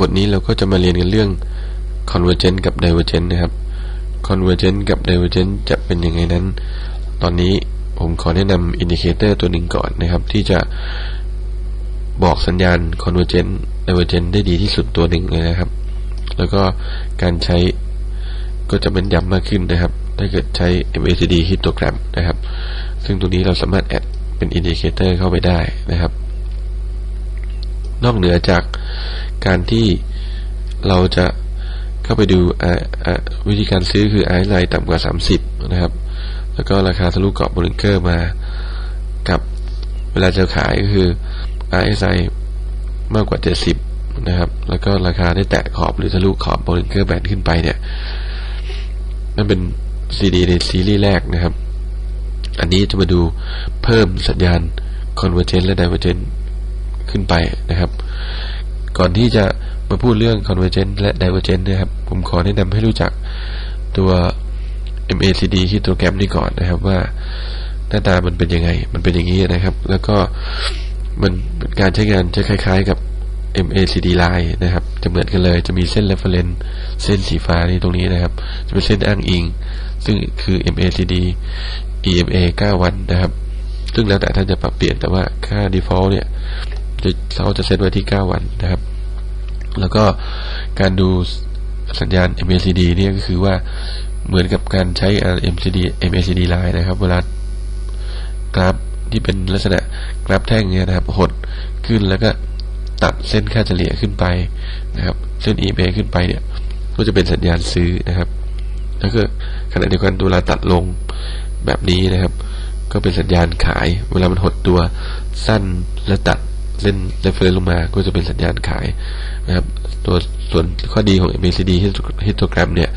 บทนี้เราก็จะมาเรียนกันเรื่อง convergent กับ divergent นะครับ convergent กับ divergent จะเป็นยังไงนั้น ตอนนี้ผมขอแนะนำอินดิเคเตอร์ตัวหนึ่งก่อนนะครับ ที่จะบอกสัญญาณ convergent divergent ได้ดีที่สุดตัวหนึ่งเลยนะครับ แล้วก็การใช้ก็จะเป็นย้ำมากขึ้นนะครับ ถ้าเกิดใช้ MACD histogram นะครับ ซึ่งตัวนี้เราสามารถแอดเป็นอินดิเคเตอร์เข้าไปได้นะครับ นอกเหนือจาก การที่เราจะเข้าไปดูวิธีการซื้อคือไอซ์ไลน์ต่ำกว่า 30 นะครับ แล้วก็ราคาทะลุเกรอบริงเกอร์มากับเวลาจะขายก็คือ RSI มากกว่า 70 นะครับ แล้วก็ราคาได้แตะขอบหรือทะลุขอบบริงเกอร์แบนขึ้นไปเนี่ย นั่นเป็น CD ในซีรีส์แรกนะครับ อันนี้จะมาดูเพิ่มสัญญาณ Convergent และ Divergent ขึ้นไปนะครับ ก่อนที่จะมาพูดเรื่อง Convergent และ Divergent นะครับ ผมขอแนะนำให้รู้จักตัว MACD ฮิสโตแกรมนี้ก่อนนะครับว่าหน้าตามันเป็นยังไง มันเป็นอย่างนี้นะครับ แล้วก็มันเป็นการใช้งานจะคล้ายๆกับ MACD line นะครับ จะเหมือนกันเลย จะมีเส้น reference เส้นสีฟ้านี่ตรงนี้นะครับ จะเป็นเส้นอ้างอิง ซึ่งคือ MACD EMA 9 วันนะครับ ซึ่งแล้วแต่ท่านจะปรับเปลี่ยนแต่ว่าค่า default เนี่ย เขาจะเซตไว้ที่ 9 วันนะครับ แล้วก็การดูสัญญาณ MACD เนี่ยก็คือว่าเหมือนกับการใช้ mcd MACD line นะครับ เวลากราฟที่เป็นลักษณะกราฟแท่งเนี่ยนะครับหดขึ้นแล้วก็ตัดเส้นค่าเฉลี่ยขึ้นไปนะครับ เส้น EMA ขึ้นไปเนี่ย ก็จะเป็นสัญญาณซื้อนะครับแล้วก็ขณะเดียวกันเวลาตัดลงแบบนี้นะครับ ก็เป็นสัญญาณขาย เวลามันหดตัวสั้นและตัด เส้นเรฟเฟรนลงมาก็จะเป็นสัญญาณขายนะครับ ตัวส่วนข้อดีของ MACD histogram เนี่ย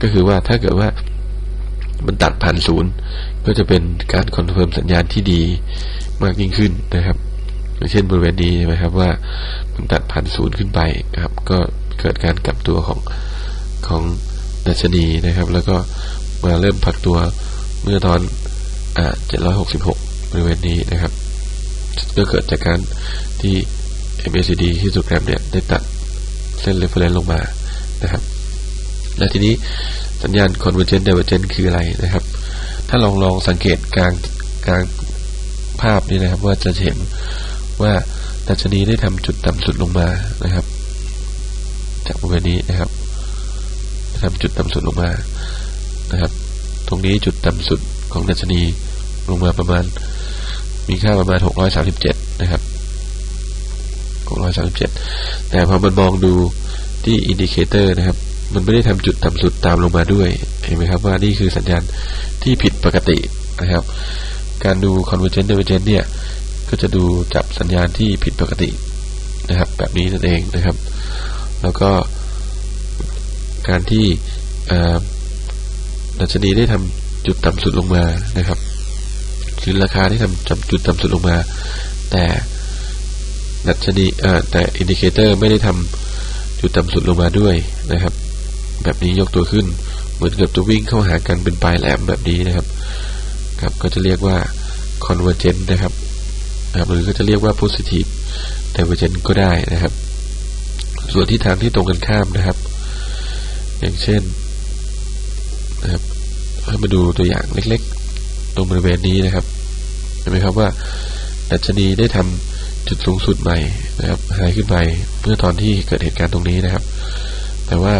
ก็คือว่าถ้าเกิดว่ามันตัดผ่านศูนย์ก็จะเป็นการคอนเฟิร์มสัญญาณที่ดีมากยิ่งขึ้นนะครับอย่างเช่นบริเวณนี้ใช่ไหมครับว่ามันตัดผ่านศูนย์ขึ้นไปครับ ก็เกิดการกลับตัวของของดัชนีนะครับ แล้วก็มาเริ่มพักตัวเมื่อตอนอ่า766 บริเวณนี้นะครับ ก็เกิดจากการที่ MACD ที่สุดแกรมเนี่ยได้ตัดเส้นเรฟเฟรนซ์ลงมานะครับ และทีนี้สัญญาณ convergent divergent คืออะไรนะครับ ถ้าลองลองสังเกตกลางกลางภาพนี้นะครับ ว่าจะเห็นว่าดัชนีได้ทำจุดต่ำสุดลงมานะครับ จากบริเวณนี้นะครับทำจุดต่ำสุดลงมานะครับ ตรงนี้จุดต่ำสุดของดัชนีลงมาประมาณ มีค่าประมาณ 637 นะครับ 637 แต่พอมันมองดูที่อินดิเคเตอร์นะครับ มันไม่ได้ทำจุดต่ำสุดตามลงมาด้วย เห็นไหมครับว่านี่คือสัญญาณที่ผิดปกตินะครับ การดู convergent divergent เนี่ย ก็จะดูจับสัญญาณที่ผิดปกตินะครับ แบบนี้นั่นเองนะครับ แล้วก็การที่ดัชนีได้ทำจุดต่ำสุดลงมานะครับ คือราคาที่ทำจำจุดต่ำสุดลงมา แต่ดัชนีแต่อินดิเคเตอร์ไม่ได้ทำจุดต่ำสุดลงมาด้วยนะครับ แบบนี้ยกตัวขึ้น เหมือนกับตัววิ่งเข้าหากันเป็นปลายแหลมแบบนี้นะครับ ครับก็จะเรียกว่า convergent นะครับนะครับหรือก็จะเรียกว่า positive divergent ก็ได้นะครับ ส่วนที่ทางที่ตรงกันข้ามนะครับ อย่างเช่นนะครับให้มาดูตัวอย่างเล็ก รงบริเวณนี้นะครับเห็นไหมครับว่าดัชนีได้ทำจุดสูงสุดใหม่นะครับหายขึ้นไปเมื่อตอนที่เกิดเหตุการณ์ตรงนี้นะครับ แต่ว่า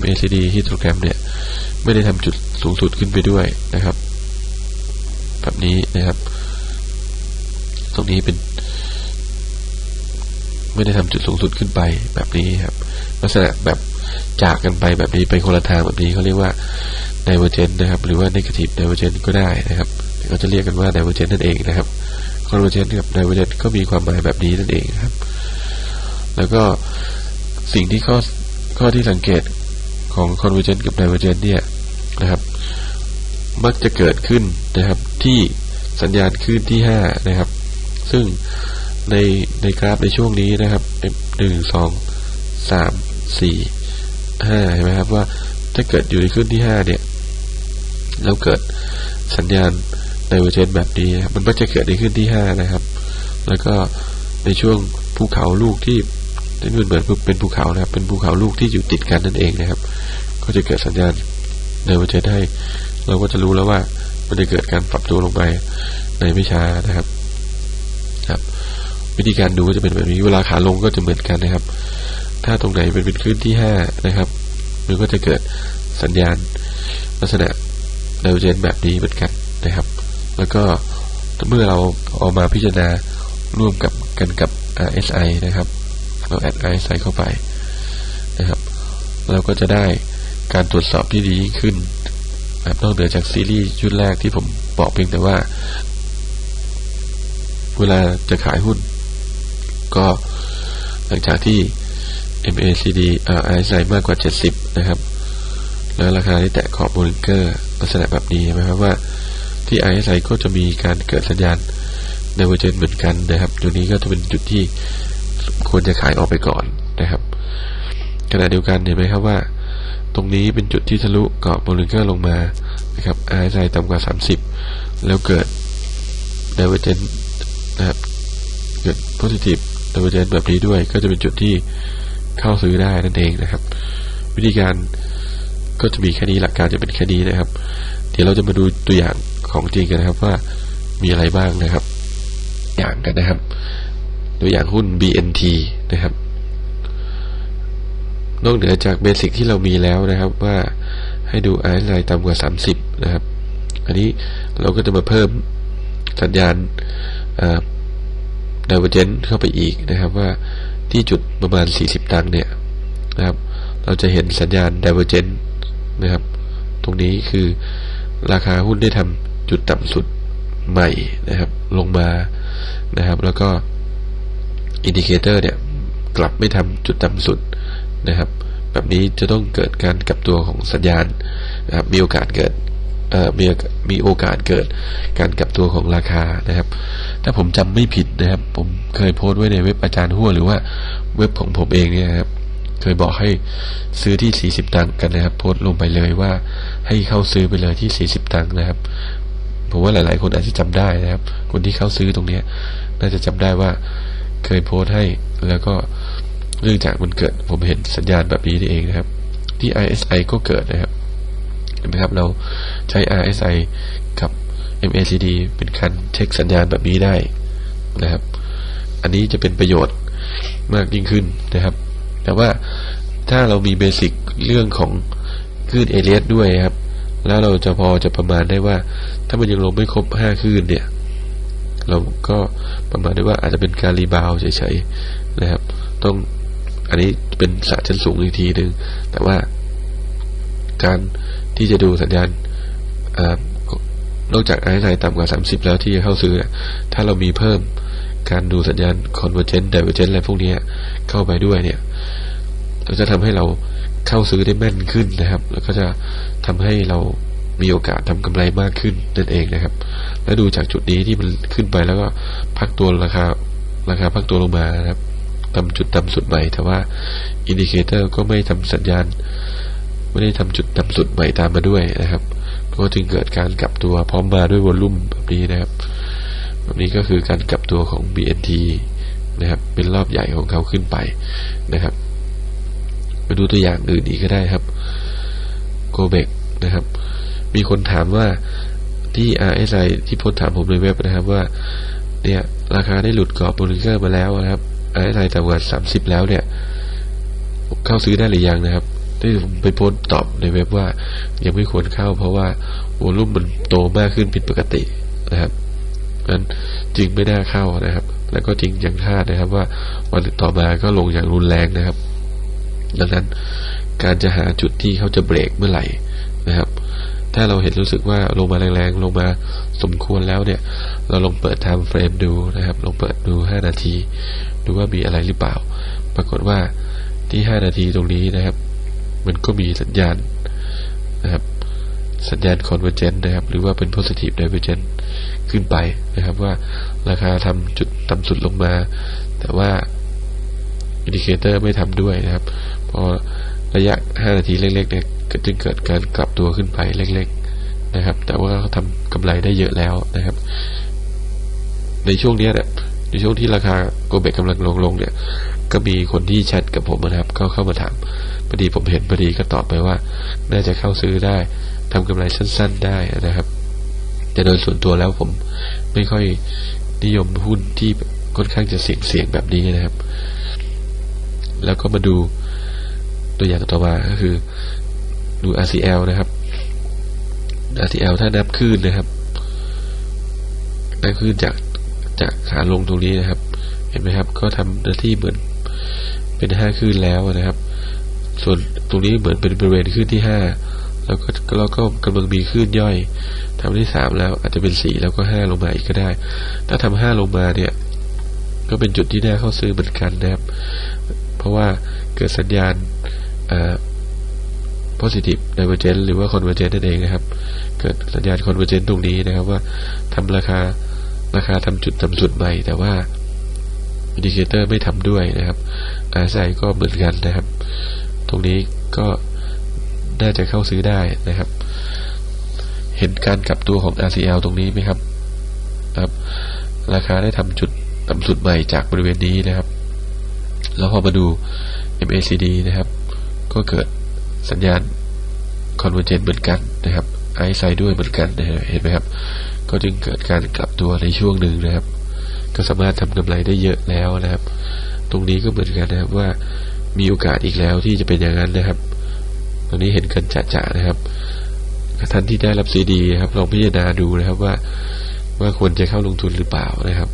MACD ฮิสโตแกรมเนี่ย ไม่ได้ทำจุดสูงสุดขึ้นไปด้วยนะครับ แบบนี้นะครับ ตรงนี้เป็น ไม่ได้ทำจุดสูงสุดขึ้นไปแบบนี้ครับ ลักษณะแบบ จากกันไปแบบนี้ไปคนละทางแบบนี้เขาเรียกว่า divergent นะครับ หรือว่า negative divergent ก็ได้นะครับเขาจะเรียกกันว่า divergent นั่นเองนะครับ convergent กับ divergent ก็มีความหมายแบบนี้นั่นเองครับ แล้วก็สิ่งที่ข้อข้อที่สังเกตของ convergent กับ divergent เนี่ยนะครับ มักจะเกิดขึ้นนะครับที่สัญญาณขึ้นที่ห้านะครับ ซึ่งในในกราฟในช่วงนี้นะครับหนึ่งสองสามสี่ ห้าเห็นไหมครับว่าถ้าเกิดอยู่ในขึ้นที่ห้าเนี่ยแล้วเกิดสัญญาณไดเวอร์เจนแบบนี้มันก็จะเกิดในขึ้นที่ห้านะครับ แล้วก็ในช่วงภูเขาลูกที่นี่มันเหมือนเป็นภูเขานะครับ เป็นภูเขาลูกที่อยู่ติดกันนั่นเองนะครับ ก็จะเกิดสัญญาณในเวอร์เจนให้ เราก็จะรู้แล้วว่ามันจะเกิดการปรับตัวลงไปในไม่ช้านะครับครับ วิธีการดูก็จะเป็นแบบนี้เวลาขาลงก็จะเหมือนกันนะครับ ถ้าตรงไหนเป็นเป็นคลื่นที่ห้านะครับ มันก็จะเกิดสัญญาณลักษณะไดเวอเจนแบบนี้เหมือนกันนะครับ แล้วก็เมื่อเราเอามาพิจารณาร่วมกับกันกับ RSI นะครับ เราแอด RSI เข้าไปนะครับ เราก็จะได้การตรวจสอบที่ดียิ่งขึ้นนะครับนอกเหนือจากซีรีส์ชุดแรกที่ผมบอกเพียงแต่ว่า เวลาจะขายหุ้น ก็หลังจากที่ MACD เอ่อ RSI มากกว่า 70 นะครับ แล้วราคาที่แตะขอบโบลิงเกอร์ลักษณะแบบนี้ไหมครับว่าที่ RSI ก็จะมีการเกิดสัญญาณในเวอร์เจนเหมือนกันนะครับจุดนี้ก็จะเป็นจุดที่ควรจะขายออกไปก่อนนะครับขณะเดียวกันเห็นไหมครับว่า ตรงนี้เป็นจุดที่ทะลุเกาะโบลิงเกอร์ลงมานะครับ RSI ต่ำกว่า 30 แล้วเกิด divergence นะครับเกิด positive divergence แบบนี้ด้วย ก็จะเป็นจุดที่ เข้าซื้อได้นั่นเองนะครับ วิธีการก็จะมีแค่นี้หลักการจะเป็นแค่นี้นะครับ เดี๋ยวเราจะมาดูตัวอย่างของจริงกันนะครับว่ามีอะไรบ้างนะครับ อย่างกันนะครับ ตัวอย่างหุ้น BNT นะครับ นอกเหนือจากเบสิกที่เรามีแล้วนะครับว่าให้ดู RSI ต่ำกว่า 30 นะครับ อันนี้เราก็จะมาเพิ่มสัญญาณดาวเจนเข้าไปอีกนะครับว่า ที่จุดประมาณ 40 ตังค์เนี่ยนะครับ เราจะเห็นสัญญาณดาวเจนนะครับ ตรงนี้คือราคาหุ้นได้ทำจุดต่ำสุดใหม่นะครับ ลงมานะครับ แล้วก็อินดิเคเตอร์เนี่ยกลับไม่ทำจุดต่ำสุดนะครับ แบบนี้จะต้องเกิดการกลับตัวของสัญญาณนะครับมีโอกาสเกิด มีมีโอกาสเกิดการกลับตัวของราคานะครับ ถ้าผมจำไม่ผิดนะครับ ผมเคยโพสต์ไว้ในเว็บอาจารย์หัวหรือว่าเว็บของผมเองเนี่ยครับเคยบอกให้ซื้อที่ 40 ตังค์กันนะครับ โพสต์ลงไปเลยว่าให้เข้าซื้อไปเลยที่ 40 ตังค์นะครับ ผมว่าหลาย ๆ คนอาจจะจำได้นะครับ คนที่เข้าซื้อตรงเนี้ย น่าจะจำได้ว่าเคยโพสต์ให้แล้วก็เรื่องจากมันเกิด ผมเห็นสัญญาณแบบนี้นี่เองนะครับ ที่ ISI ก็เกิดนะครับเห็นไหมครับเรา ใช้ RSI กับ MACD เป็นการเช็คสัญญาณแบบนี้ได้นะครับ อันนี้จะเป็นประโยชน์มากยิ่งขึ้นนะครับ แต่ว่าถ้าเรามีเบสิกเรื่องของคลื่นเอเลียสด้วยครับ แล้วเราจะพอจะประมาณได้ว่า ถ้ามันยังลงไม่ครบห้าคลื่นเนี่ย เราก็ประมาณได้ว่าอาจจะเป็นการรีบาวเฉยๆนะครับ ต้องอันนี้เป็นสตร์ชั้นสูงอีกทีหนึ่งแต่ว่าการที่จะดูสัญญาณ นอกจากไอ้ไต่ำกว่า 30 แล้วที่จะเข้าซื้อถ้าเรามีเพิ่มการดูสัญญาณ convergent divergent อะไรพวกนี้เข้าไปด้วยเนี่ยเราจะทำให้เราเข้าซื้อได้แม่นขึ้นนะครับ แล้วก็จะทำให้เรามีโอกาสทำกำไรมากขึ้นนั่นเองนะครับ และดูจากจุดนี้ที่มันขึ้นไปแล้วก็พักตัวราคาราคาพักตัวลงมานะครับต่ำจุดต่ำสุดใหม่ แต่ว่าอินดิเคเตอร์ก็ไม่ทำสัญญาณ ไม่ได้ทำจุดต่ำสุดใหม่ตามมาด้วยนะครับ ก็จึงเกิดการกลับตัวพร้อมมาด้วยวอลลุ่มแบบนี้นะครับแบบนี้ก็คือการกลับตัวของ BNT นะครับเป็นรอบใหญ่ของเขาขึ้นไปนะครับไปดูตัวอย่างอื่นอีกก็ได้ครับโกเบกนะครับ มีคนถามว่าที่ RSI ที่พจถามผมในเว็บนะครับว่า เนี่ยราคาได้หลุดกรอบบลิเกอร์มาแล้วนะครับ RSI ต่ำกว่าสามสิบแล้วเนี่ยเข้าซื้อได้หรือยังนะครับ ที่ไปโพสตอบในเว็บว่า ยังไม่ควรเข้า เพราะว่าวอลุ่มมันโตมากขึ้นผิดปกตินะครับนั้นจึงไม่น่าเข้านะครับ แล้วก็จริงอย่างคาดนะครับว่าวันต่อมาก็ลงอย่างรุนแรงนะครับ ดังนั้นการจะหาจุดที่เขาจะเบรกเมื่อไหร่นะครับ ถ้าเราเห็นรู้สึกว่าลงมาแรงๆลงมาสมควรแล้วเนี่ย เราลองเปิดไทม์เฟรมดูนะครับ ลองเปิดดูห้านาที ดูว่ามีอะไรหรือเปล่า ปรากฏว่าที่ห้านาทีตรงนี้นะครับ มันก็มีสัญญาณนะครับ สัญญาณคอนเวอร์เจนนะครับ หรือว่าเป็นโพซิทีฟไดเวอร์เจนขึ้นไปนะครับ ว่าราคาทำจุดต่ำสุดลงมา แต่ว่าอินดิเคเตอร์ไม่ทำด้วยนะครับ พอระยะ 5 นาทีเล็กๆเนี่ยก็จึงเกิดการกลับตัวขึ้นไปเล็กๆนะครับ แต่ว่าเขาทำกำไรได้เยอะแล้วนะครับ ในช่วงนี้เนี่ยในช่วงที่ราคาโกเบกกำลังลงลงเนี่ย ก็มีคนที่แชทกับผมนะครับก็เข้ามาถามพอดีผมเห็นพอดีก็ตอบไปว่า น่าจะเข้าซื้อได้ทำกำไรสั้น ๆได้นะครับ แต่โดยส่วนตัวแล้วผมไม่ค่อยนิยมหุ้นที่ค่อนข้างจะเสี่ยงเสี่ยงๆแบบนี้นะครับ แล้วก็มาดูตัวอย่างต่อมาก็คือดู RCL นะครับ RCL ถ้านับขึ้นนะครับนับขึ้นจากจากขาลงตรงนี้นะครับ เห็นไหมครับ ก็ทำหน้าที่เหมือน เป็นห้าขึ้นแล้วนะครับ ส่วนตรงนี้เหมือนเป็นบริเวณขึ้นที่ห้าแล้วก็เราก็กำลังมีขึ้นย่อยทำที่สามแล้วอาจจะเป็นสี่แล้วก็ห้าลงมาอีกก็ได้ ถ้าทำห้าลงมาเนี่ย ก็เป็นจุดที่น่าเข้าซื้อเหมือนกันนะครับ เพราะว่าเกิดสัญญาณอ่า positive divergence หรือว่า convergence นั่นเองนะครับ เกิดสัญญาณ convergence ตรงนี้นะครับ ว่าทำราคาราคาทำจุดต่ำสุดใหม่ แต่ว่าอินดิเคเตอร์ไม่ทำด้วยนะครับ RSI ก็เหมือนกันนะครับ ตรงนี้ก็น่าจะเข้าซื้อได้นะครับ เห็นการกลับตัวของ RCL ตรงนี้ไหมครับครับ ราคาได้ทำจุดต่ำสุดใหม่จากบริเวณนี้นะครับ แล้วพอมาดู MACD นะครับ ก็เกิดสัญญาณ convergence เหมือนกันนะครับ RSI ด้วยเหมือนกันนะฮะเห็นไหมครับ ก็จึงเกิดการกลับตัวในช่วงหนึ่งนะครับ ก็สามารถทำกำไรได้เยอะแล้วนะครับ ตรงนี้ก็เหมือนกันนะครับว่ามีโอกาสอีกแล้วที่จะเป็นอย่างนั้นนะครับ ตรงนี้เห็นกันจะๆนะครับท่านที่ได้รับซีดีครับลองพิจารณาดูนะครับว่าว่าควรจะเข้าลงทุนหรือเปล่านะครับ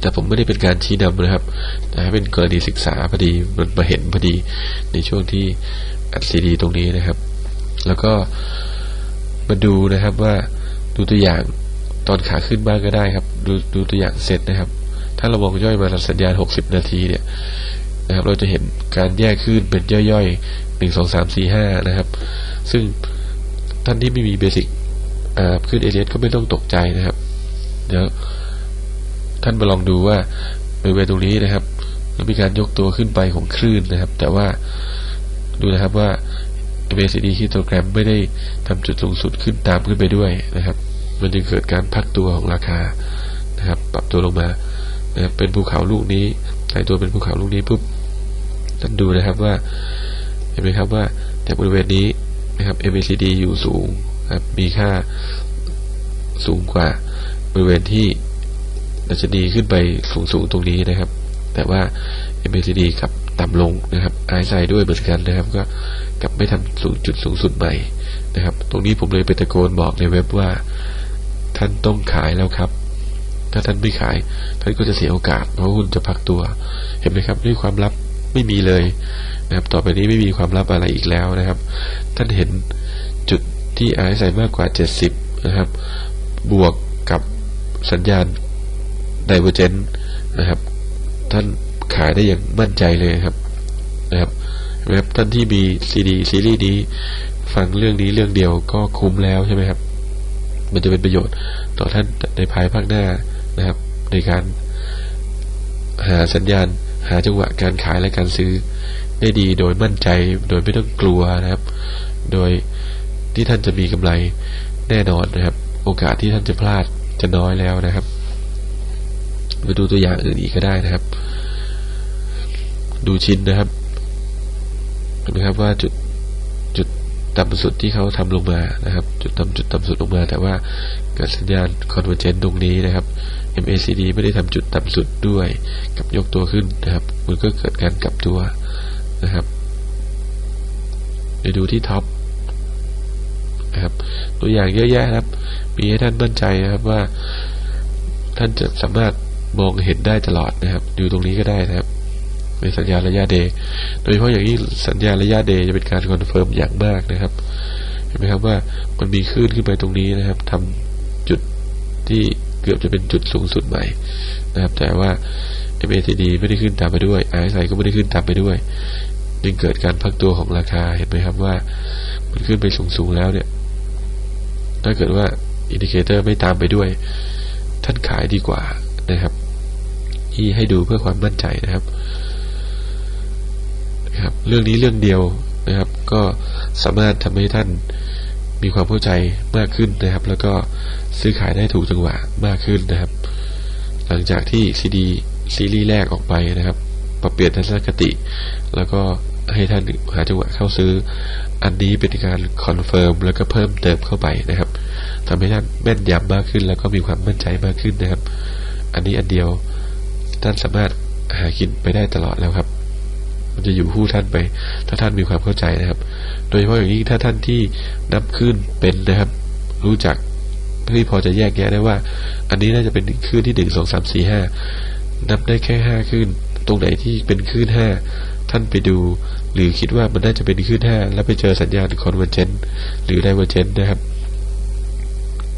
แต่ผมไม่ได้เป็นการชี้นำนะครับแต่เป็นกรณีศึกษาพอดีมันมาเห็นพอดีในช่วงที่อัดซีดีตรงนี้นะครับ แล้วก็มาดูนะครับว่าดูตัวอย่างตอนขาขึ้นบ้างก็ได้ครับ ดูดูตัวอย่างเสร็จนะครับ ถ้าเรามองย่อยมาสัญญาณ 60 นาทีเนี่ยนะครับ เราจะเห็นการแยกขึ้นเป็นย่อยๆหนึ่งสองสามสี่ห้านะครับ ซึ่งท่านที่ไม่มีเบสิกขึ้นเอเลียก็ไม่ต้องตกใจนะครับ เดี๋ยวท่านมาลองดูว่าบริเวณตรงนี้นะครับมันมีการยกตัวขึ้นไปของคลื่นนะครับ แต่ว่าดูนะครับว่า MACD ฮิสโตแกรมไม่ได้ทำจุดสูงสุดขึ้นตามขึ้นไปด้วยนะครับ มันจึงเกิดการพักตัวของราคา นะครับ ปรับตัวลงมานะเป็นภูเขาลูกนี้ใส่ตัวเป็นภูเขาลูกนี้ปุ๊บท่านดูนะครับว่า เห็นไหมครับว่าจากบริเวณนี้นะครับ MACD อยู่สูงนะครับมีค่าสูงกว่าบริเวณที่ดัชนีขึ้นไปสูงสูงตรงนี้นะครับ แต่ว่า MACD กับต่ำลงนะครับ RSI ด้วยเหมือนกันนะครับ ก็กลับไม่ทำสูงจุดสูงสุดใหม่นะครับ ตรงนี้ผมเลยไปตะโกนบอกในเว็บว่า ท่านต้องขายแล้วครับ ถ้าท่านไม่ขาย ท่านก็จะเสียโอกาส เพราะหุ้นจะพักตัว เห็นไหมครับด้วยความลับไม่มีเลยนะครับ ต่อไปนี้ไม่มีความลับอะไรอีกแล้วนะครับ ท่านเห็นจุดที่ RSI มากกว่า 70 นะครับ บวกกับสัญญาณไดเวอร์เจนนะครับ ท่านขายได้อย่างมั่นใจเลยครับนะครับนะครับท่านที่มีซีดีซีรีส์นี้ฟังเรื่องนี้เรื่องเดียวก็คุ้มแล้วใช่ไหมครับ มันจะเป็นประโยชน์ต่อท่านในภายภาคหน้า นะครับ ในการหาสัญญาณ หาจังหวะการขายและการซื้อได้ดีโดยมั่นใจ โดยไม่ต้องกลัวนะครับ โดยที่ท่านจะมีกำไรแน่นอนนะครับ โอกาสที่ท่านจะพลาดจะน้อยแล้วนะครับมาดูตัวอย่างอื่นอีกก็ได้นะครับ ดูชิ้นนะครับเห็นไหมครับว่าจุดจุดต่ำสุดที่เขาทำลงมานะครับ จุดต่ำจุดต่ำสุดลงมา แต่ว่าเกิดสัญญาณคอนเวอร์เจนต์ตรงนี้นะครับ MACD ไม่ได้ทำจุดต่ำสุดด้วย กับยกตัวขึ้นนะครับ มันก็เกิดการกลับตัวนะครับไปดูที่ท็อปนะครับ ตัวอย่างเยอะแยะครับ มีให้ท่านมั่นใจนะครับว่า ท่านจะสามารถมองเห็นได้ตลอดนะครับ ดูตรงนี้ก็ได้นะครับในสัญญาระยะเดย์โดยเฉพาะอย่างนี้สัญญาระยะเดย์จะเป็นการคอนเฟิร์มอย่างมากนะครับ เห็นไหมครับว่ามันมีคลื่นขึ้นไปตรงนี้นะครับทำจุดที่ เกือบจะเป็นจุดสูงสุดใหม่นะครับ แต่ว่า MACD ไม่ได้ขึ้นตามไปด้วย RSI ก็ไม่ได้ขึ้นตามไปด้วยจึงเกิดการพักตัวของราคาเห็นไหมครับว่า มันขึ้นไปสูงๆแล้วเนี่ย ถ้าเกิดว่าอินดิเคเตอร์ไม่ตามไปด้วย ท่านขายดีกว่านะครับที่ให้ดูเพื่อความมั่นใจนะครับนะครับ เรื่องนี้เรื่องเดียวนะครับ ก็สามารถทำให้ท่าน มีความเข้าใจมากขึ้นนะครับ แล้วก็ซื้อขายได้ถูกจังหวะมากขึ้นนะครับ หลังจากที่ซีดีซีรีส์แรกออกไปนะครับ ปรับเปลี่ยนทัศนคติ แล้วก็ให้ท่านหาจังหวะเข้าซื้อ อันนี้เป็นการคอนเฟิร์มแล้วก็เพิ่มเติมเข้าไปนะครับทำให้ท่านแม่นยำมากขึ้น แล้วก็มีความมั่นใจมากขึ้นนะครับ อันนี้อันเดียวท่านสามารถหากินไปได้ตลอดแล้วครับ มันจะอยู่คู่ท่านไป ถ้าท่านมีความเข้าใจนะครับ โดยเฉพาะอย่างยิ่งถ้าท่านที่นับขึ้นเป็นนะครับ รู้จักที่พอจะแยกแยะได้ว่า อันนี้น่าจะเป็นคลื่นที่หนึ่งสองสามสี่ห้านับได้แค่ห้าคลื่นตรงไหนที่เป็นคลื่นห้าท่านไปดู หรือคิดว่ามันน่าจะเป็นคลื่นห้าแล้วไปเจอสัญญาณคอนเวอร์เจนหรือไดเวอร์เจนนะครับ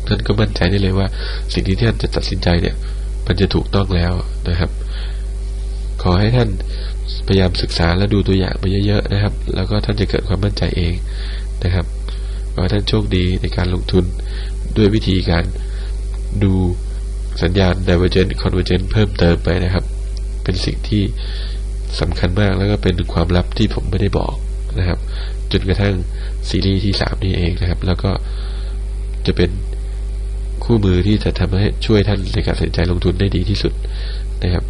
ท่านก็มั่นใจได้เลยว่า สิ่งที่ท่านจะตัดสินใจเนี่ย มันจะถูกต้องแล้วนะครับ ขอให้ท่านพยายามศึกษาและดูตัวอย่างไปเยอะๆนะครับ แล้วก็ท่านจะเกิดความมั่นใจเองนะครับขอให้ท่านโชคดีในการลงทุนด้วยวิธีการดูสัญญาณ divergent convergent เพิ่มเติมไปนะครับ เป็นสิ่งที่สำคัญมากแล้วก็เป็นความลับที่ผมไม่ได้บอกนะครับ จนกระทั่งซีรีส์ที่สามนี้เองนะครับ แล้วก็จะเป็นคู่มือที่จะทำให้ช่วยท่านในการตัดสินใจลงทุนได้ดีที่สุดนะครับ